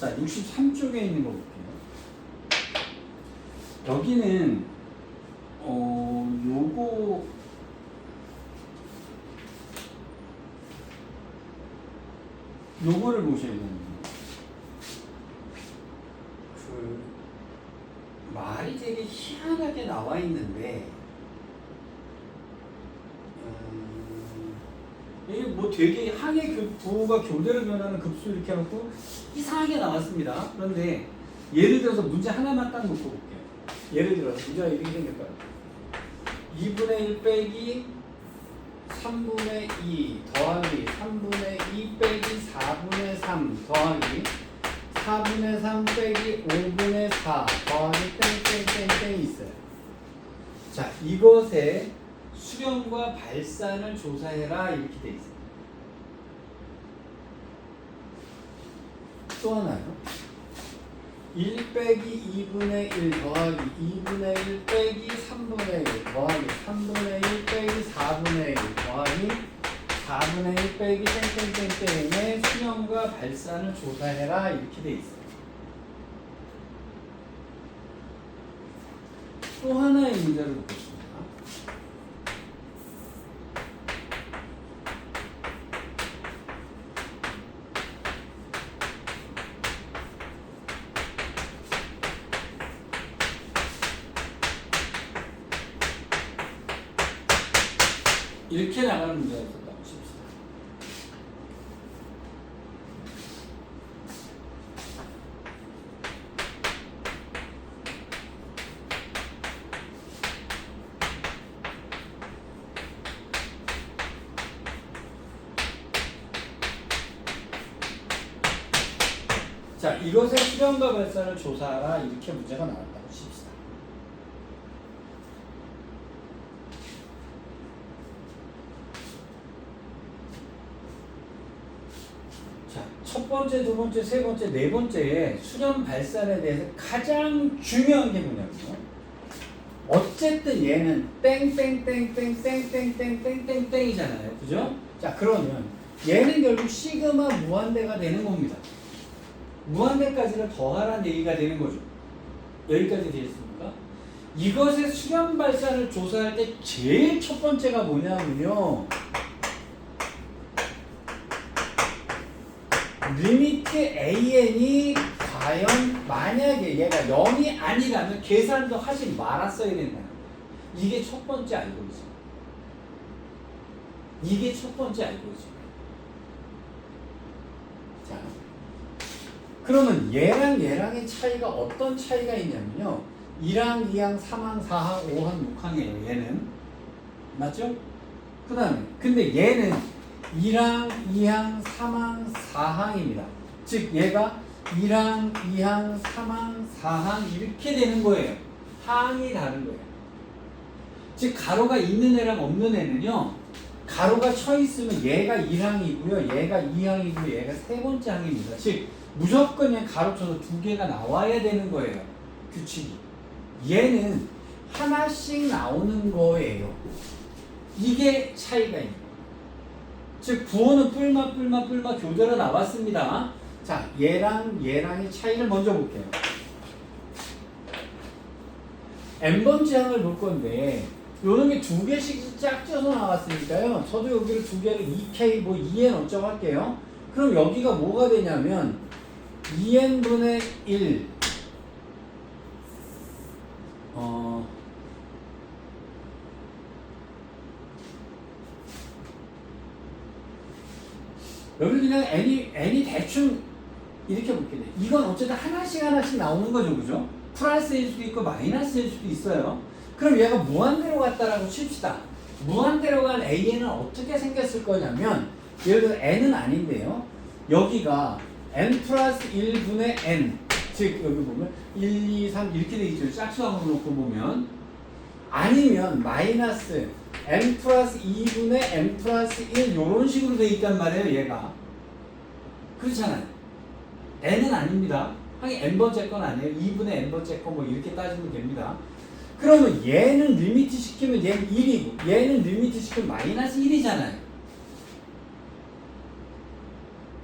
자, 63쪽에 있는 거 볼게요. 여기는 어 요거 요거를 보셔야 되는 거예요. 그 말이 되게 희한하게 나와 있는데 음, 이게 뭐 되게 항의 그 부호가 교대로 변하는 급수 이렇게 해놓고 이상하게 나왔습니다. 그런데 예를 들어서 문제 하나만 딱 놓고 볼게요. 예를 들어서 문제가 이렇게 생겼다. 2분의 1 빼기 3분의 2 더하기 3분의 2 빼기 4분의 3 더하기 4분의 3 빼기 5분의 4 더하기 땡땡땡땡이 있어요. 자, 이것의 수렴과 발산을 조사해라 이렇게 돼 있어요. 또 하나요. 1 빼기 2분의 1 더하기 2분의 1 빼기 3분의 1 더하기 3분의 1 빼기 4분의 1 더하기 4분의 1 빼기 땡땡땡땡의 수렴과 발산을 조사해라 이렇게 돼 있어요. 또 하나의 문제를 보겠습 이렇게 나가는 문제가 있었다고 칩시다. 자, 이것의 수렴과 발산을 조사하라 이렇게 문제가 나왔다고 칩시다. 자, 첫 번째, 두 번째, 세 번째, 네 번째에 수렴 발산에 대해서 가장 중요한 게 뭐냐면요. 어쨌든 얘는 땡땡땡땡땡땡땡땡땡땡이잖아요. 그죠? 자, 그러면 얘는 결국 시그마 무한대가 되는 겁니다. 무한대까지를 더하라는 얘기가 되는 거죠. 여기까지 되겠습니까? 이것의 수렴 발산을 조사할 때 제일 첫 번째가 뭐냐면요. 리미트 an이 과연 만약에 얘가 0이 아니라면 계산도 하지 말았어야 된다. 이게 첫 번째 알고리즘. 이게 첫 번째 알고리즘. 자, 그러면 얘랑 얘랑의 차이가 어떤 차이가 있냐면요. 1항, 2항, 3항, 4항, 5항, 6항이에요. 얘는 맞죠? 그 다음에 근데 얘는 1항, 2항, 3항, 4항입니다. 즉 얘가 1항, 2항, 3항, 4항 이렇게 되는 거예요. 항이 다른 거예요. 즉 가로가 있는 애랑 없는 애는요. 가로가 쳐 있으면 얘가 1항이고요. 얘가 2항이고 얘가 세 번째 항입니다. 즉 무조건 그냥 가로 쳐서 두 개가 나와야 되는 거예요. 규칙이. 얘는 하나씩 나오는 거예요. 이게 차이가 있는 거예요. 즉 부호는 뿔마 뿔마 뿔마 교대로 나왔습니다. 자 얘랑 얘랑의 차이를 먼저 볼게요. n번째 항을 볼 건데 요런 게 두 개씩 짝 쪄서 나왔으니까요. 저도 여기를 두 개를 2k 뭐 2n 어쩌고 할게요. 그럼 여기가 뭐가 되냐면 2n분의 1 어, 여기 그냥 n이, n이 대충 이렇게 볼게요. 이건 어쨌든 하나씩 하나씩 나오는 거죠, 그죠? 플러스일 수도 있고 마이너스일 수도 있어요. 그럼 얘가 무한대로 갔다라고 칩시다. 무한대로 간 AN은 어떻게 생겼을 거냐면 예를 들어 n은 아닌데요. 여기가 n 플러스 1분의 n 즉 여기 보면 1, 2, 3 이렇게 돼 있죠. 짝수함으로 놓고 보면 아니면 마이너스 n 플러스 2분의 n 플러스 1 이런 식으로 돼 있단 말이에요. 얘가 그렇잖아요. n은 아닙니다. 하긴 n번째 건 아니에요. 2분의 n번째 거뭐 이렇게 따지면 됩니다. 그러면 얘는 리미트 시키면 얘는 1이고 얘는 리미트 시키면 마이너스 1이잖아요.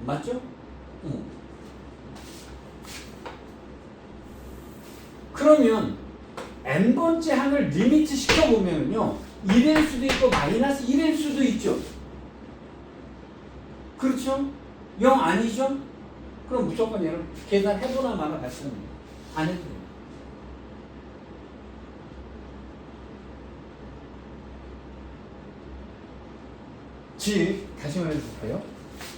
맞죠? 응. 그러면 n번째 항을 리미트 시켜보면요 1일 수도 있고 마이너스 1일 수도 있죠 그렇죠? 0 아니죠? 그럼 무조건 얘를 계산해보나 마나 같이 합니다 안 해도 돼요 즉 다시 말해줄까요?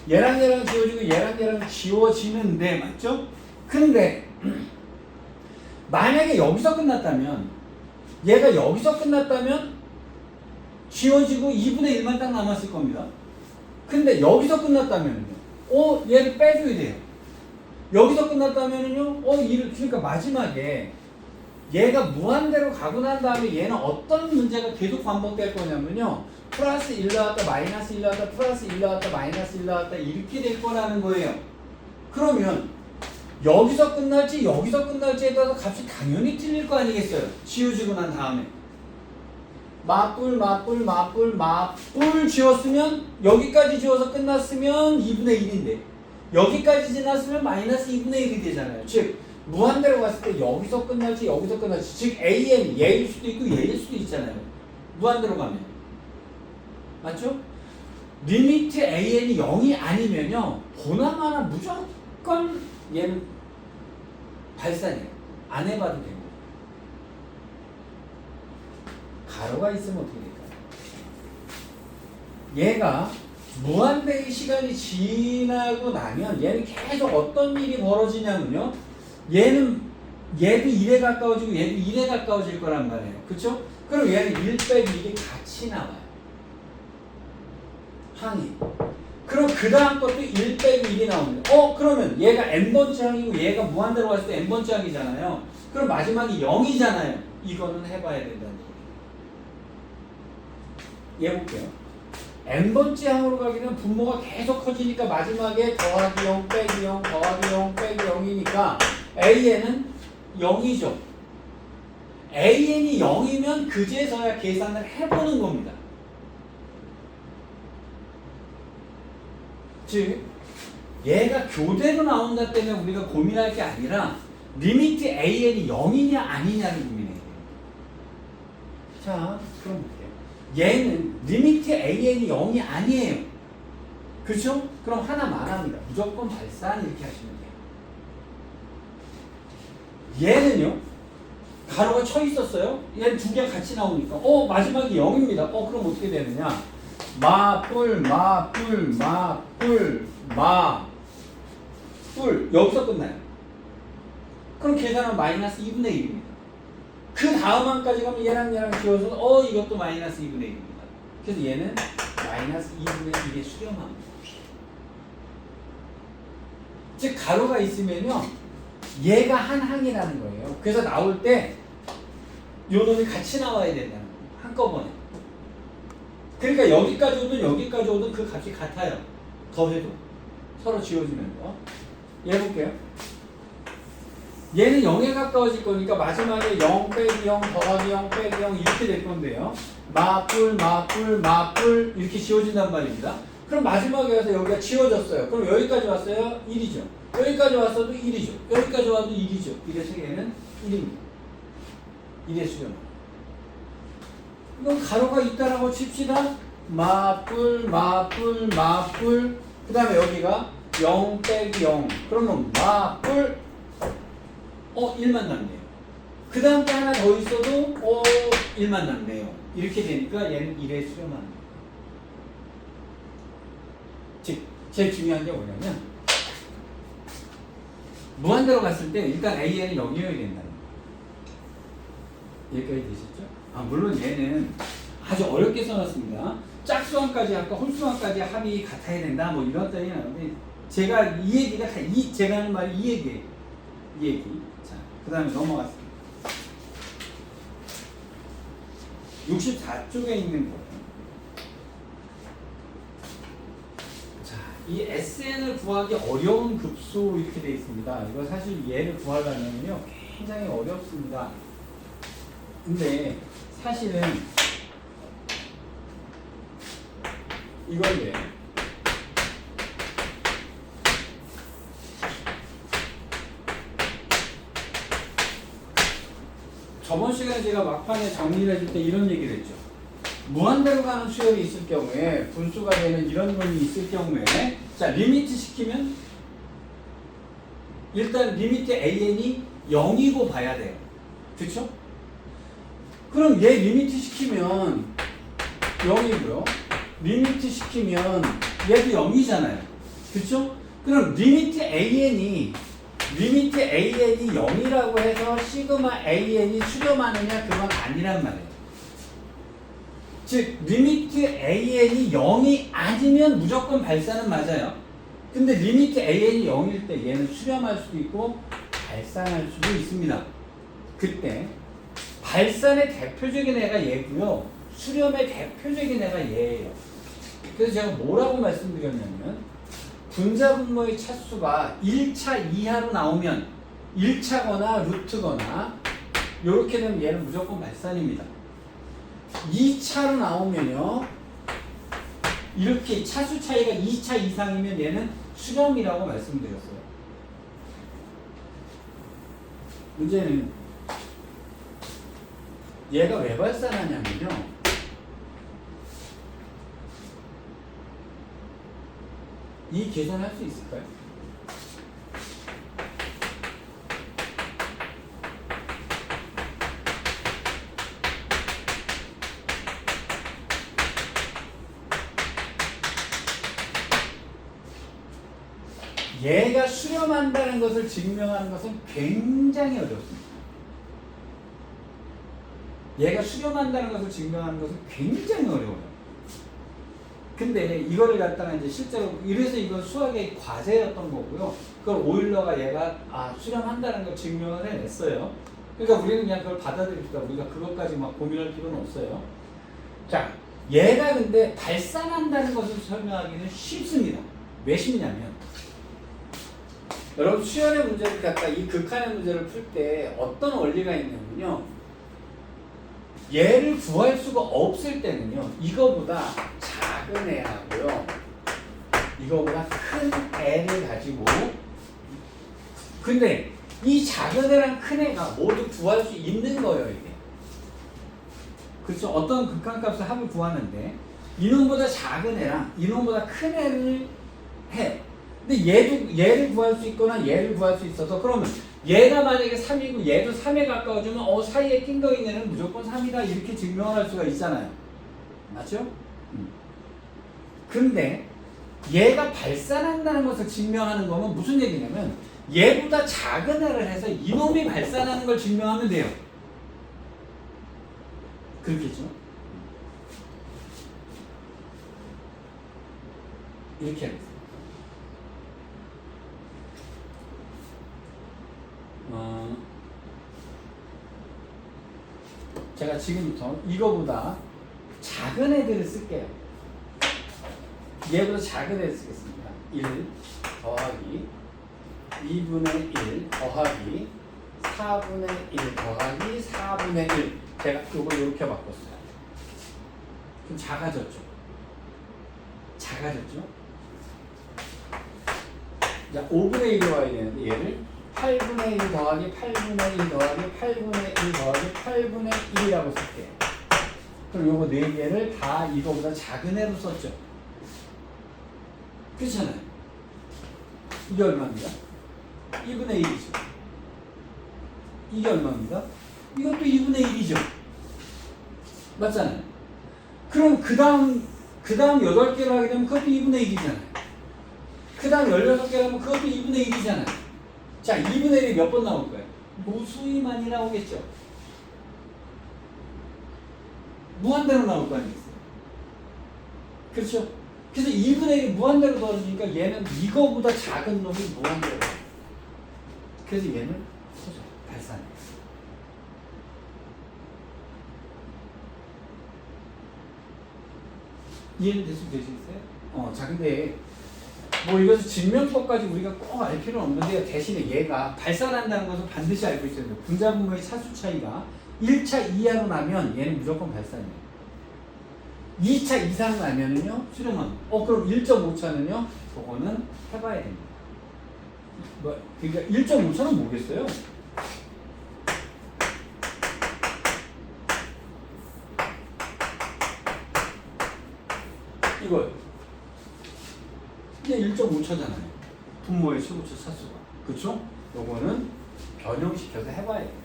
얘랑 얘랑 지워지고 얘랑 얘랑 지워지는데 맞죠? 근데 만약에 여기서 끝났다면 얘가 여기서 끝났다면 지워지고 2분의 1만 딱 남았을 겁니다. 근데 여기서 끝났다면요. 어, 얘를 빼줘야 돼요. 여기서 끝났다면요. 어, 이를 그러니까 마지막에 얘가 무한대로 가고 난 다음에 얘는 어떤 문제가 계속 반복될 거냐면요. 플러스 1 나왔다 마이너스 1 나왔다 플러스 1 나왔다 마이너스 1 나왔다 이렇게 될 거라는 거예요. 그러면 여기서 끝날지 여기서 끝날지에 따라서 값이 당연히 틀릴 거 아니겠어요. 지워지고 난 다음에. 맞불 맞불 맞불 맞불 지웠으면 여기까지 지워서 끝났으면 2분의 1인데 여기까지 지났으면 마이너스 2분의 1이 되잖아요. 즉 무한대로 갔을 때 여기서 끝날지 여기서 끝날지 즉 AN 얘일 수도 있고 얘일 수도 있잖아요. 무한대로 가면 맞죠? 리미트 AN이 0이 아니면요 보나마나 무조건 얘는 발산이에요. 안 해봐도 됩니다. 가로가 있으면 어떻게 될까요? 얘가 무한대의 시간이 지나고 나면 얘는 계속 어떤 일이 벌어지냐면요. 얘는 얘도 1에 가까워지고 얘도 1에 가까워질 거란 말이에요. 그쵸? 그럼 얘는 1 빼기 1이 같이 나와요. 항이. 그럼 그 다음 것도 1 빼기 1이 나옵니다. 어, 그러면 얘가 n번째 항이고 얘가 무한대로 갔을 때 n번째 항이잖아요. 그럼 마지막이 0이잖아요. 이거는 해봐야 된다는 얘기예요. 얘 볼게요. n번째 항으로 가기는 분모가 계속 커지니까 마지막에 더하기 0 빼기 0 더하기 0 빼기 0이니까 AN은 0이죠. AN이 0이면 그제서야 계산을 해보는 겁니다. 즉 얘가 교대로 나온다 때문에 우리가 고민할 게 아니라 리미트 AN이 0이냐 아니냐를 고민해야 돼요. 자, 그럼 볼게요. 얘는 리미트 AN이 0이 아니에요. 그렇죠? 그럼 하나만 합니다. 무조건 발산 이렇게 하시면 돼요. 얘는요. 가로가 쳐 있었어요. 얘는 두 개 같이 나오니까 어 마지막이 0입니다. 어 그럼 어떻게 되느냐? 마뿔 마뿔 마뿔 마뿔 여기서 끝나요. 그럼 계산은 마이너스 2분의 1입니다. 그 다음 항까지 가면 얘랑 얘랑 지워서 어 이것도 마이너스 2분의 1입니다. 그래서 얘는 마이너스 2분의 1에 수렴합니다. 즉 가로가 있으면요 얘가 한 항이라는 거예요. 그래서 나올 때 요 놈이 같이 나와야 된다는 거예요. 한꺼번에. 그러니까 여기까지 오든 여기까지 오든 그 값이 같아요. 더해도 서로 지워지면서. 얘 볼게요. 얘는 0에 가까워질 거니까 마지막에 0 빼기 0 더하기 0 빼기 0 이렇게 될 건데요. 마뿔 마뿔 마뿔 이렇게 지워진단 말입니다. 그럼 마지막에 와서 여기가 지워졌어요. 그럼 여기까지 왔어요? 1이죠. 여기까지 왔어도 1이죠. 여기까지 와도 1이죠. 이래서 얘는 1입니다. 1의 수렴. 이건 가로가 있다라고 칩시다. 마뿔 마뿔 마뿔 그 다음에 여기가 0 빼기 0 그러면 마뿔 어 1만 남네요. 그 다음 게 하나 더 있어도 어 1만 남네요. 이렇게 되니까 얘는 1에 수렴하는 거예요. 즉 제일 중요한 게 뭐냐면 무한대로 갔을 때 일단 AN이 0이어야 된다는 거예요. 여기까지 되셨죠? 아 물론 얘는 아주 어렵게 써놨습니다. 짝수항까지 아까 홀수항까지 합이 같아야 된다 뭐 이런 따위 나는데 제가 이 얘기가 다이 제가 하는 말이 이 얘기예요. 이 얘기. 자, 그 다음에 넘어갔습니다. 64쪽에 있는 거예요. 자, 이 SN을 구하기 어려운 급수 이렇게 돼 있습니다. 이거 사실 얘를 구하려면요 굉장히 어렵습니다. 근데 사실은 이건데 제가 막판에 정리를 해줄 때 이런 얘기를 했죠. 무한대로 가는 수열이 있을 경우에 분수가 되는 이런 놈이 있을 경우에 자 리미트 시키면 일단 리미트 an이 0이고 봐야 돼요. 그쵸? 그럼 얘 리미트 시키면 0이고요. 리미트 시키면 얘도 0이잖아요. 그쵸? 그럼 리미트 an이 리미트 an이 0이라고 해서 시그마 an이 수렴하느냐 그건 아니란 말이에요. 즉 리미트 an이 0이 아니면 무조건 발산은 맞아요. 근데 리미트 an이 0일 때 얘는 수렴할 수도 있고 발산할 수도 있습니다. 그때 발산의 대표적인 애가 얘고요. 수렴의 대표적인 애가 얘예요. 그래서 제가 뭐라고 말씀드렸냐면 분자 분모의 차수가 1차 이하로 나오면 1차거나 루트거나 이렇게 되면 얘는 무조건 발산입니다. 2차로 나오면요. 이렇게 차수 차이가 2차 이상이면 얘는 수렴이라고 말씀드렸어요. 문제는 얘가 왜 발산하냐면요. 이 계산할 수 있을까요? 얘가 수렴한다는 것을 증명하는 것은 굉장히 어렵습니다. 얘가 수렴한다는 것을 증명하는 것은 굉장히 어려워요. 근데 이거를 갖다가 이제 실제로 이래서 이건 수학의 과제였던 거고요. 그걸 오일러가 얘가 아 수렴한다는 걸 증명을 해냈어요. 그러니까 우리는 그냥 그걸 받아들입시다. 우리가 그것까지 막 고민할 필요는 없어요. 자, 얘가 근데 발산한다는 것을 설명하기는 쉽습니다. 왜 쉽냐면 여러분 수열의 문제를 갖다 이 극한의 문제를 풀 때 어떤 원리가 있냐면요. 얘를 구할 수가 없을 때는요. 이거보다 작은 애하고요. 이거보다 큰 애를 가지고 근데 이 작은 애랑 큰 애가 모두 구할 수 있는 거예요, 이게. 그렇죠? 어떤 극한값을 합을 구하는데 이놈보다 작은 애랑 이놈보다 큰 애를 해. 근데 얘도 얘를 구할 수 있거나 얘를 구할 수 있어서 그러면 얘가 만약에 3이고 얘도 3에 가까워지면 어 사이에 낀 거 있는 애는 무조건 3이다 이렇게 증명할 수가 있잖아요. 맞죠? 음. 근데 얘가 발산한다는 것을 증명하는 거면 무슨 얘기냐면 얘보다 작은 애를 해서 이놈이 발산하는 걸 증명하면 돼요. 그렇겠죠? 이렇게 하겠습니다. 어, 제가 지금부터 이거보다 작은 애들을 쓸게요. 얘보다 작은 애를 쓰겠습니다. 1 더하기 2분의 1 더하기 4분의 1 더하기 4분의 1 제가 이걸 이렇게 바꿨어요. 좀 작아졌죠? 작아졌죠? 자, 5분의 1로 와야 되는데 얘를 8분의 1 더하기 8분의 1 더하기 8분의 1 더하기 8분의 1이라고 쓸게요. 그럼 요거 4개를 다 이거보다 작은 애로 썼죠. 그렇잖아요. 이게 얼마입니다? 2분의 1이죠. 이게 얼마입니다? 이것도 2분의 1이죠. 맞잖아요. 그럼 그 다음, 그 다음 8개를 하게 되면 그것도 2분의 1이잖아요. 그 다음 16개를 하면 그것도 2분의 1이잖아요. 자, 2분의 1이 몇 번 나올 거예요? 무수히 많이 나오겠죠. 무한대로 나올 거 아니겠어요? 그렇죠? 그래서 2분의 1이 무한대로 떨어지니까 얘는 이거보다 작은 놈이 무한대로. 그래서 얘는 소죠. 발산해. 이해는 되시, 되시겠어요? 어, 자, 근데 뭐 이것을 증명법까지 우리가 꼭 알 필요는 없는데 대신에 얘가 발산한다는 것은 반드시 알고 있어야 돼요. 분자분모의 차수 차이가 1차 이하로 나면 얘는 무조건 발산이에요. 2차 이상 나면은요, 수령은. 어, 그럼 1.5차는요, 그거는 해봐야 됩니다. 뭐, 그러니까 1.5차는 뭐겠어요? 이거. 이게 1.5차잖아요. 분모의 최고차 사수가. 그쵸? 요거는 변형시켜서 해봐야 돼요.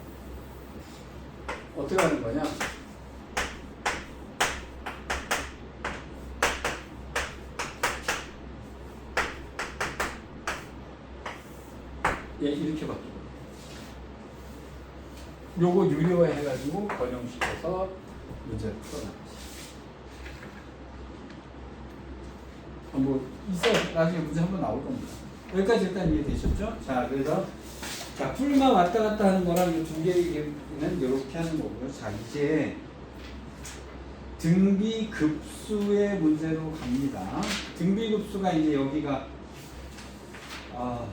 어떻게 하는 거냐? 얘 이렇게 바뀌고 요거 유료화 해가지고 변형시켜서 문제를 풀어나가지. 아, 뭐 있어 나중에 문제 한번 나올 겁니다. 여기까지 일단 이해되셨죠? 자 그래서 자 풀만 왔다 갔다 하는 거랑 이두 얘기는 이렇게 하는 거고요. 자 이제 등비 급수의 문제로 갑니다. 등비 급수가 이제 여기가 아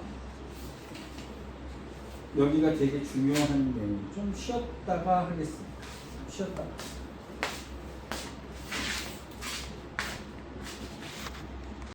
여기가 되게 중요한 내용. 좀 쉬었다가 하겠습니다. 쉬었다가.